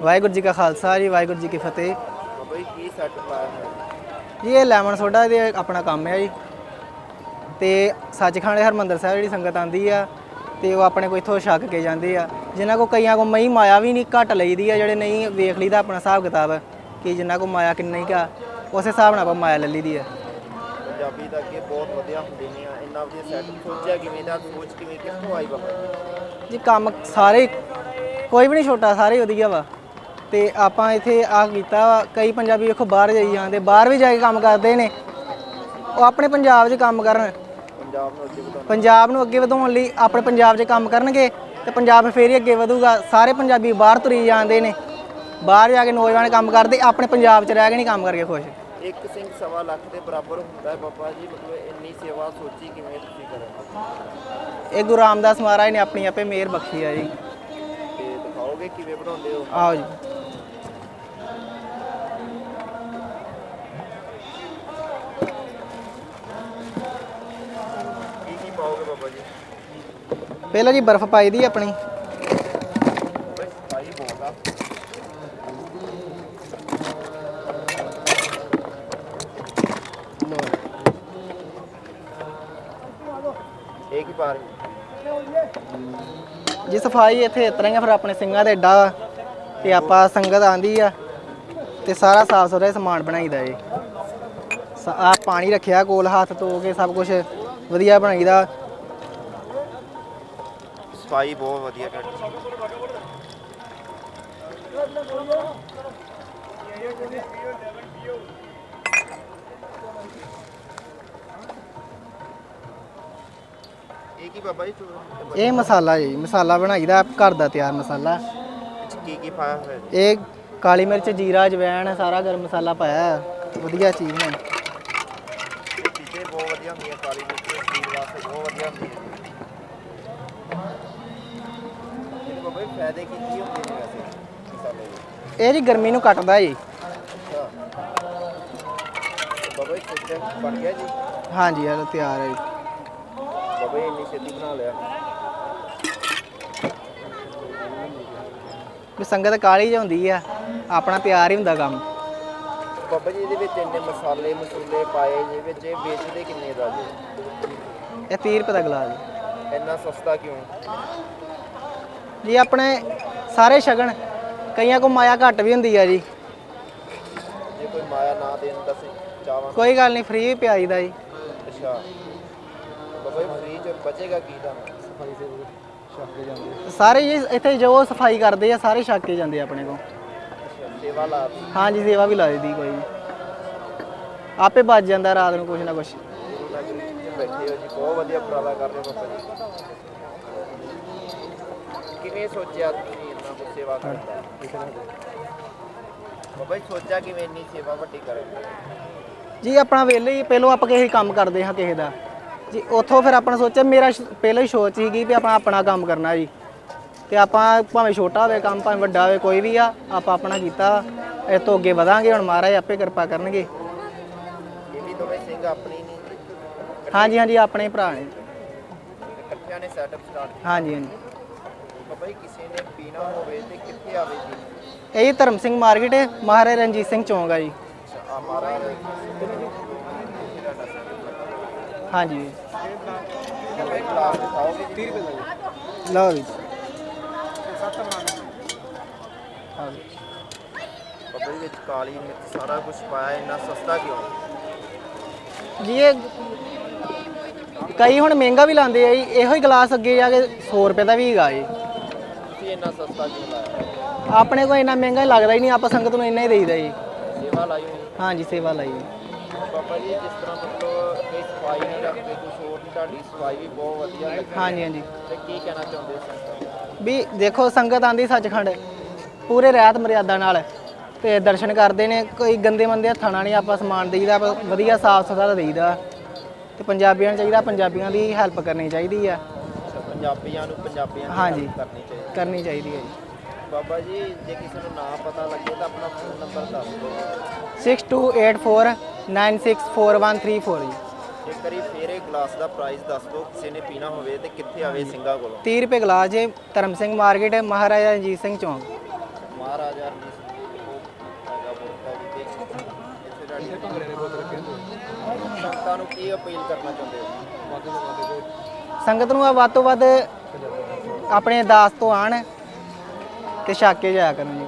ਵਾਹਿਗੁਰੂ ਜੀ ਕਾ ਖਾਲਸਾ ਜੀ ਵਾਹਿਗੁਰੂ ਜੀ ਕੀ ਫਤਿਹ। ਬਾਬਾ ਜੀ ਕੀ ਸੈੱਟ ਪਾਇਆ ਹੈ ਇਹ ਲੈਮਨ ਸੋਡਾ ਦੇ ਆਪਣਾ ਕੰਮ ਹੈ ਜੀ। ਤੇ ਸੱਚਖੰਡ ਹਰਮੰਦਰ ਸਾਹਿਬ ਜਿਹੜੀ ਸੰਗਤ ਆਂਦੀ ਆ ਤੇ ਉਹ ਆਪਣੇ ਕੋ ਇੱਥੋਂ ਛੱਕ ਕੇ ਜਾਂਦੇ ਆ। ਜਿਨ੍ਹਾਂ ਕੋ ਕਈਆਂ ਕੋ ਮਈ ਮਾਇਆ ਵੀ ਨਹੀਂ ਘੱਟ ਲਈਦੀ ਆ ਜਿਹੜੇ ਨਹੀਂ ਵੇਖ ਲਈਦਾ ਆਪਣਾ ਹਿਸਾਬ ਕਿਤਾਬ ਕਿ ਜਿਨ੍ਹਾਂ ਕੋ ਮਾਇਆ ਕਿੰਨੀ ਕਾ ਉਸੇ ਹਿਸਾਬ ਨਾਲ ਆਪਾਂ ਮਾਇਆ ਲੈ ਲਈਦੀ ਆ। ਪੰਜਾਬੀ ਤਾਂ ਅੱਗੇ ਬਹੁਤ ਵਧੀਆ ਹੁੰਦੇ ਨੇ ਆ ਇੰਨਾ ਵਧੀਆ ਸੈੱਟ ਸੋਚਿਆ ਕਿਵੇਂ ਦਾ ਸੋਚ ਕਿਵੇਂ ਕਿੱਥੋਂ ਆਈ ਬਾਬਾ? ਜੀ ਕੰਮ ਸਾਰੇ ਕੋਈ ਵੀ ਨਹੀਂ ਛੋਟਾ ਸਾਰੇ ਵਧੀਆ ਵਾ। ਤੇ ਆਪਾਂ ਇੱਥੇ ਆ ਕੀਤਾ ਕਈ ਪੰਜਾਬੀ ਵੇਖੋ ਬਾਹਰ ਜਾਈ ਜਾਂਦੇ ਬਾਹਰ ਵੀ ਜਾ ਕੇ ਕੰਮ ਕਰਦੇ ਨੇ। ਉਹ ਆਪਣੇ ਪੰਜਾਬ 'ਚ ਕੰਮ ਕਰਨ। ਪੰਜਾਬ ਨੂੰ ਅੱਗੇ ਵਧਾਉਣਾ ਪੰਜਾਬ ਨੂੰ ਅੱਗੇ ਵਧਾਉਣ ਲਈ ਆਪਣੇ ਪੰਜਾਬ 'ਚ ਕੰਮ ਕਰਨਗੇ ਤੇ ਪੰਜਾਬ ਫੇਰ ਹੀ ਅੱਗੇ ਵਧੂਗਾ। ਸਾਰੇ ਪੰਜਾਬੀ ਬਾਹਰ ਤੁਰੀ ਜਾਂਦੇ ਨੇ। ਬਾਹਰ ਜਾ ਕੇ ਨੌਜਵਾਨ ਕੰਮ ਕਰਦੇ ਆਪਣੇ ਪੰਜਾਬ 'ਚ ਰਹਿ ਕੇ ਨਹੀਂ ਕੰਮ ਕਰਕੇ ਖੁਸ਼। ਇੱਕ ਸਿੰਘ ਸਵਾ ਲੱਖ ਦੇ ਬਰਾਬਰ ਹੁੰਦਾ ਹੈ ਬਾਬਾ ਜੀ ਮਤਲਬ ਇੰਨੀ ਸੇਵਾ ਸੋਚੀ ਕਿਵੇਂ ਤੁਸੀਂ ਕਰੋ ਇਹ ਗੁਰੂ ਰਾਮਦਾਸ ਮਹਾਰਾਜ ਨੇ ਆਪਣੀ ਆਪੇ ਮਿਹਰ ਬਖਸ਼ੀ ਆ ਜੀ। ਤੇ ਦਿਖਾਓਗੇ ਕਿਵੇਂ ਬਣਾਉਂਦੇ ਹੋ? ਆਓ ਜੀ। ਕੀ ਪਹਿਲਾਂ ਜੀ ਬਰਫ਼ ਪਾਈ ਦੀ ਆਪਣੀ। ਬਸ ਭਾਈ ਪਾ ਰਹੇ ਜੀ ਸਫ਼ਾਈ ਇੱਥੇ ਇਸ ਤਰ੍ਹਾਂ ਹੀ ਆ, ਫਿਰ ਆਪਣੇ ਸਿੰਘਾਂ ਦੇ ਏਡਾ ਤੇ ਆਪਾਂ ਸੰਗਤ ਆਂਦੀ ਆ ਤੇ ਸਾਰਾ ਸਾਫ਼ ਸੁਥਰਾ ਹੀ ਸਮਾਨ ਬਣਾਈਦਾ ਜੀ। ਆ ਪਾਣੀ ਰੱਖਿਆ, ਕੋਲ ਹੱਥ ਧੋ ਕੇ ਸਭ ਕੁਝ ਵਧੀਆ ਬਣਾਈਦਾ। ਸਫ਼ਾਈ ਬਹੁਤ ਵਧੀਆ ਕਰਦੀ ਇਹ ਕੀ ਬਾਬਾ ਜੀ ਤੂੰ? ਇਹ ਮਸਾਲਾ ਜੀ ਮਸਾਲਾ ਬਣਾਈਦਾ ਘਰ ਦਾ ਤਿਆਰ ਮਸਾਲਾ। ਕੀ ਕੀ ਪਾਇਆ ਹੋਇਆ ਜੀ? ਇਹ ਕਾਲੀ ਮਿਰਚ ਜੀਰਾ ਜਵੈਣ ਸਾਰਾ ਗਰਮ ਮਸਾਲਾ ਪਾਇਆ ਹੈ। ਵਧੀਆ ਚੀਜ਼ ਨੇ ਇਹ ਚੀਜ਼ਾਂ ਬਹੁਤ ਵਧੀਆ ਹੁੰਦੀਆਂ ਕਾਲੀ ਮਿਰਚ ਸਰੀਰ ਵਾਸਤੇ ਬਹੁਤ ਵਧੀਆ ਹੁੰਦੀ ਹੈ ਇਹ ਬਾਬਾ ਜੀ ਫਾਇਦੇ ਕੀ ਕੀ ਹੁੰਦੇ ਨੇ ਵੈਸੇ ਮਸਾਲੇ ਦੇ। ਇਹ ਜੀ ਗਰਮੀ ਨੂੰ ਕੱਟਦਾ ਜੀ। ਬਾਬਾ ਜੀ ਚੀਜ਼ਾਂ ਬਣ ਗਿਆ ਜੀ? ਹਾਂਜੀ ਇਹ ਤਿਆਰ ਹੈ ਜੀ। ਬਾਬਾ ਜੀ ਇੰਨੀ ਛੇਤੀ ਬਣਾ ਲਿਆ। ਵੀ ਸੰਗਤ ਕਾਲੀ ਜਿਹੀ ਹੁੰਦੀ ਆ ਆਪਣਾ ਤਿਆਰ ਹੀ ਹੁੰਦਾ ਕੰਮ। ਬਾਬਾ ਜੀ ਇਹਦੇ ਵਿੱਚ ਇੰਨੇ ਮਸਾਲੇ ਮਸੂਲੇ ਪਾਏ ਜਿਹਦੇ ਵਿੱਚ ਇਹ ਵੇਚਦੇ ਕਿੰਨੇ ਦਾ ਜੀ? ਇਹ 30 ਰੁਪਏ ਦਾ ਗਲਾਸ ਜੀ। ਇੰਨਾ ਸਸਤਾ ਕਿਉਂ? ਜੀ ਆਪਣੇ ਸਾਰੇ ਸ਼ਗਨ ਕਈਆਂ ਕੋ ਮਾਇਆ ਘੱਟ ਵੀ ਹੁੰਦੀ ਆ ਜੀ। ਜੇ ਕੋਈ ਮਾਇਆ ਨਾ ਦੇਣ ਤਾਂ ਅਸੀਂ ਚਾਹਵਾਂ ਕੋਈ ਗੱਲ ਨਹੀਂ ਫ੍ਰੀ ਪਿਆਈ ਦਾ ਜੀ। ਅੱਛਾ। ਬਾਬਾ ਜੀ ਫ੍ਰੀ ਚ ਬਚੇਗਾ ਕੀ ਤਾਂ? ਸਫ਼ਾਈ ਸੇ ਛੱਕ ਕੇ ਜਾਂਦੇ ਸਾਰੇ ਜੀ ਇੱਥੇ ਜੋ ਸਫ਼ਾਈ ਕਰਦੇ ਆ ਸਾਰੇ ਛੱਕ ਕੇ ਜਾਂਦੇ ਆ ਆਪਣੇ ਕੋ ਅੱਛਾ ਸੇਵਾ ਲਾ ਦਿੱਤੀ। ਹਾਂਜੀ ਸੇਵਾ ਵੀ ਲਾ ਦਿੱਤੀ ਕੋਈ ਨੀ। ਆਪੇ ਬਚ ਜਾਂਦਾ ਰਾਤ ਨੂੰ ਕੁਛ ਨਾ ਕੁਛ। ਬੈਠੇ ਹੋ ਜੀ ਬਹੁਤ ਵਧੀਆ ਉਪਰਾਲਾ ਕਰ ਰਹੇ ਹੋ ਬਾਬਾ ਜੀ। ਕਿਵੇਂ ਸੋਚਿਆ ਤੁਸੀਂ ਇੰਨਾ ਕੁ ਸੇਵਾ ਕਰਦਾ ਬਾਬਾ ਜੀ ਸੋਚਿਆ ਕਿਵੇਂ ਇੰਨੀ ਸੇਵਾ ਵੱਡੀ ਕਰਨ ਜੀ ਆਪਣਾ ਵੇਲੇ ਹੀ ਪਹਿਲੋਂ ਆਪਾਂ ਕਿਸੇ ਕੰਮ ਕਰਦੇ ਹਾਂ ਕਿਸੇ ਦਾ। ਜੀ ਉੱਥੋਂ ਫਿਰ ਆਪਣਾ ਸੋਚਿਆ ਮੇਰਾ ਸ਼- ਪਹਿਲਾਂ ਹੀ ਸੋਚ ਸੀਗੀ ਵੀ ਆਪਾਂ ਆਪਣਾ ਕੰਮ ਕਰਨਾ ਜੀ। ਤੇ ਆਪਾਂ ਭਾਵੇਂ ਛੋਟਾ ਹੋਵੇ ਕੰਮ ਭਾਵੇਂ ਵੱਡਾ ਹੋਵੇ ਕੋਈ ਵੀ ਆ ਆਪਾਂ ਆਪਣਾ ਕੀਤਾ। ਇਹ ਤੋਂ ਅੱਗੇ ਵਧਾਂਗੇ ਹੁਣ ਮਹਾਰਾਜ ਆਪੇ ਕਿਰਪਾ ਕਰਨਗੇ। ਇਹ ਵੀ ਦੋਵੇਂ ਸਿੰਘ ਆਪਣੀ ਨਹੀਂ ਹਾਂਜੀ ਹਾਂਜੀ ਆਪਣੇ ਭਰਾ ਨੇ। ਇਕੱਠਿਆਂ ਨੇ ਸੈਟਅਪ ਸਟਾਰਟ ਹਾਂਜੀ ਹਾਂਜੀ। ਬਾਬਾ ਜੀ ਕਿਸੇ ਨੇ ਪੀਣਾ ਹੋਵੇ ਤੇ ਕਿੱਥੇ ਆਵੇ ਜੀ? ਇਹ ਜੀ ਧਰਮ ਸਿੰਘ ਮਾਰਕੀਟ ਮਹਾਰਾਜ ਰਣਜੀਤ ਸਿੰਘ ਚੌਂਕ ਆ ਜੀ। ਆ। ਹਾਂਜੀ। ਬਾਬਾ ਜੀ ਕਲਾਸ ਦਿਖਾਓਗੇ ਜੀ 30 ਰੁਪਏ ਦਾ ਲਓ ਜੀ। ਬਾਬਾ ਜੀ ਵਿੱਚ ਕਾਲੀ ਮਿਰਚ ਸਾਰਾ ਕੁਝ ਪਾਇਆ ਇੰਨਾ ਸਸਤਾ ਕਿਉਂ? ਜੀ ਇਹ ਕਈ ਹੁਣ ਮਹਿੰਗਾ ਵੀ ਲਾਉਂਦੇ ਆ ਜੀ ਇਹੋ ਹੀ ਗਲਾਸ ਅੱਗੇ ਜਾ ਕੇ 100 ਰੁਪਏ ਦਾ ਵੀ ਹੈਗਾ ਜੀ। ਤੁਸੀਂ ਇੰਨਾ ਸਸਤਾ ਕਿਉਂ ਲਾਇਆ? ਆਪਣੇ ਕੋਲ ਇੰਨਾ ਮਹਿੰਗਾ ਲੱਗਦਾ ਹੀ ਨਹੀਂ ਆਪਾਂ ਸੰਗਤ ਨੂੰ ਇੰਨਾ ਹੀ ਦੇਈਦਾ ਜੀ। ਸੇਵਾ ਲਾਈ ਹੋਈ? ਹਾਂਜੀ ਸੇਵਾ ਲਈ। ਬਾਬਾ ਜੀ ਜਿਸ ਤਰ੍ਹਾਂ ਮਤਲਬ ਕੋਈ ਸਫ਼ਾਈ ਨਹੀਂ ਰੱਖਦੇ ਕੁਝ ਹੋਰ ਨਹੀਂ ਤੁਹਾਡੀ ਸਫ਼ਾਈ ਵੀ ਬਹੁਤ ਵਧੀਆ ਲੱਗੀ। ਹਾਂਜੀ ਹਾਂਜੀ। ਤੇ ਕੀ ਕਹਿਣਾ ਚਾਹੁੰਦੇ ਹੋ ਸੰਗਤ? ਵੀ ਦੇਖੋ ਸੰਗਤ ਆਂਦੀ ਸੱਚਖੰਡ ਪੂਰੇ ਰਹਿਤ ਮਰਿਆਦਾ ਨਾਲ। ਤੇ ਦਰਸ਼ਨ ਕਰਦੇ ਨੇ ਕੋਈ ਗੰਦੇ ਮੰਦੇ ਹੱਥਾਂ ਨਾਲ ਨਹੀਂ ਆਪਾਂ ਸਮਾਨ ਦੇਈਦਾ ਆਪਾਂ ਵਧੀਆ ਸਾਫ਼ ਸੁਥਰਾ ਦੇਈਦਾ। ਤੇ ਪੰਜਾਬੀਆਂ ਨੂੰ ਚਾਹੀਦਾ ਪੰਜਾਬੀਆਂ ਦੀ ਹੈਲਪ ਕਰਨੀ ਚਾਹੀਦੀ ਆ। ਪੰਜਾਬੀਆਂ ਨੂੰ ਪੰਜਾਬੀਆਂ ਦੀ ਹਾਂਜੀ। help ਕਰਨੀ ਚਾਹੀਦੀ ਕਰਨੀ ਚਾਹੀਦੀ ਹੈ ਬਾਬਾ ਜੀ ਜੇ ਕਿਸੇ ਨੂੰ ਨਾ ਪਤਾ ਲੱਗੇ ਤਾਂ ਆਪਣਾ ਫੋਨ ਨੰਬਰ ਦੱਸ ਦਿਓ। ਜੀ 6284964134 ਜੀ। ਇੱਕ ਵਾਰੀ ਫੇਰ ਇਹ ਗਲਾਸ ਦਾ ਪ੍ਰਾਈਸ ਦੱਸ ਦਿਓ ਕਿਸੇ ਨੇ ਪੀਣਾ ਹੋਵੇ ਤੇ ਕਿੱਥੇ ਆਵੇ ਸਿੰਘਾਂ ਕੋਲੋਂ। 30 ਰੁਪਏ ਗਲਾਸ ਜੇ ਧਰਮ ਸਿੰਘ ਮਾਰਕੀਟ ਮਹਾਰਾਜਾ ਰਣਜੀਤ ਸਿੰਘ ਚੌਂਕ। ਮਹਾਰਾਜ ਰਣਜੀਤ ਸਿੰਘ ਜੀ ਉਹ ਹੈਗਾ ਬੋਲਦਾ ਜੀ ਤੇ ਇੱਥੇ ਦੇ ਸੰਗਤਾਂ ਨੂੰ ਕੀ ਅਪੀਲ ਕਰਨਾ ਚਾਹੁੰਦੇ ਹੋ? ਸੰਗਤ ਨੂੰ ਆ ਵੱਧ ਤੋਂ ਵੱਧ ਆਪਣੇ ਦਾਸ ਤੋਂ ਆਣ ਤੇ ਛੱਕ ਕੇ ਜਾਇਆ ਕਰਨ ਜੀ।